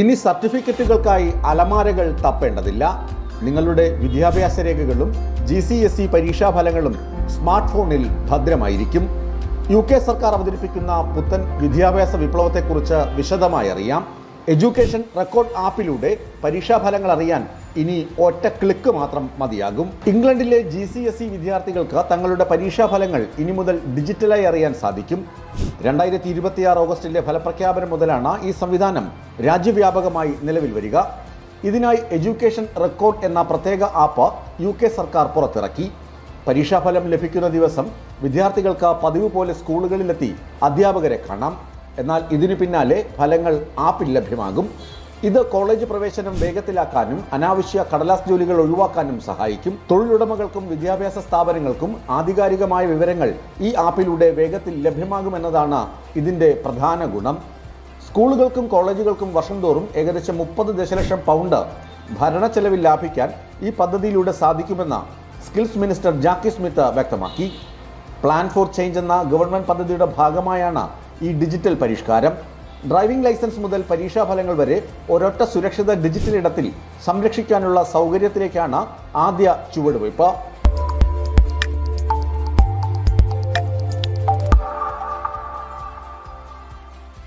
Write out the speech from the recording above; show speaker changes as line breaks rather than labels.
ഇനി സർട്ടിഫിക്കറ്റുകൾക്കായി അലമാരകൾ തപ്പേണ്ടതില്ല. നിങ്ങളുടെ വിദ്യാഭ്യാസ രേഖകളും ജി സി എസ് ഇ പരീക്ഷാഫലങ്ങളും സ്മാർട്ട് ഫോണിൽ ഭദ്രമായിരിക്കും. യു കെ സർക്കാർ അവതരിപ്പിക്കുന്ന പുത്തൻ വിദ്യാഭ്യാസ വിപ്ലവത്തെക്കുറിച്ച് വിശദമായി അറിയാം. എഡ്യൂക്കേഷൻ റെക്കോർഡ് ആപ്പിലൂടെ പരീക്ഷാഫലങ്ങൾ അറിയാൻ ഇനി ഒറ്റ ക്ലിക്ക് മാത്രം മതിയാകും. ഇംഗ്ലണ്ടിലെ ജി സി എസ് ഇ വിദ്യാർത്ഥികൾക്ക് തങ്ങളുടെ പരീക്ഷാഫലങ്ങൾ ഇനി മുതൽ ഡിജിറ്റലായി അറിയാൻ സാധിക്കും. രണ്ടായിരത്തി ഇരുപത്തിയാറ് ഓഗസ്റ്റിലെ ഫലപ്രഖ്യാപനം മുതലാണ് ഈ സംവിധാനം രാജ്യവ്യാപകമായി നിലവിൽ വരിക. ഇതിനായി എഡ്യൂക്കേഷൻ റെക്കോർഡ് എന്ന പ്രത്യേക ആപ്പ് യു കെ സർക്കാർ പുറത്തിറക്കി. പരീക്ഷാഫലം ലഭിക്കുന്ന ദിവസം വിദ്യാർത്ഥികൾക്ക് പതിവ് പോലെ സ്കൂളുകളിലെത്തി അധ്യാപകരെ കാണാം. എന്നാൽ ഇതിനു പിന്നാലെ ഫലങ്ങൾ ആപ്പിൽ ലഭ്യമാകും. ഇത് കോളേജ് പ്രവേശനം വേഗത്തിലാക്കാനും അനാവശ്യ കടലാസ് ജോലികൾ ഒഴിവാക്കാനും സഹായിക്കും. തൊഴിലുടമകൾക്കും വിദ്യാഭ്യാസ സ്ഥാപനങ്ങൾക്കും ആധികാരികമായ വിവരങ്ങൾ ഈ ആപ്പിലൂടെ വേഗത്തിൽ ലഭ്യമാകുമെന്നതാണ് ഇതിന്റെ പ്രധാന ഗുണം. സ്കൂളുകൾക്കും കോളേജുകൾക്കും വർഷം തോറും ഏകദേശം മുപ്പത് ദശലക്ഷം പൗണ്ട് ഭരണ ചെലവിൽ ലാഭിക്കാൻ ഈ പദ്ധതിയിലൂടെ സാധിക്കുമെന്ന് സ്കിൽസ് മിനിസ്റ്റർ ജാക്കി സ്മിത്ത് വ്യക്തമാക്കി. പ്ലാൻ ഫോർ ചേഞ്ച് എന്ന ഗവൺമെന്റ് പദ്ധതിയുടെ ഭാഗമായാണ് ഈ ഡിജിറ്റൽ പരിഷ്കാരം. ഡ്രൈവിംഗ് ലൈസൻസ് മുതൽ പരീക്ഷാഫലങ്ങൾ വരെ ഒരൊറ്റ സുരക്ഷിത ഡിജിറ്റൽ ഇടത്തിൽ സംരക്ഷിക്കാനുള്ള സൗകര്യത്തിലേക്കാണ് ആദ്യ ചുവടുവയ്പ്.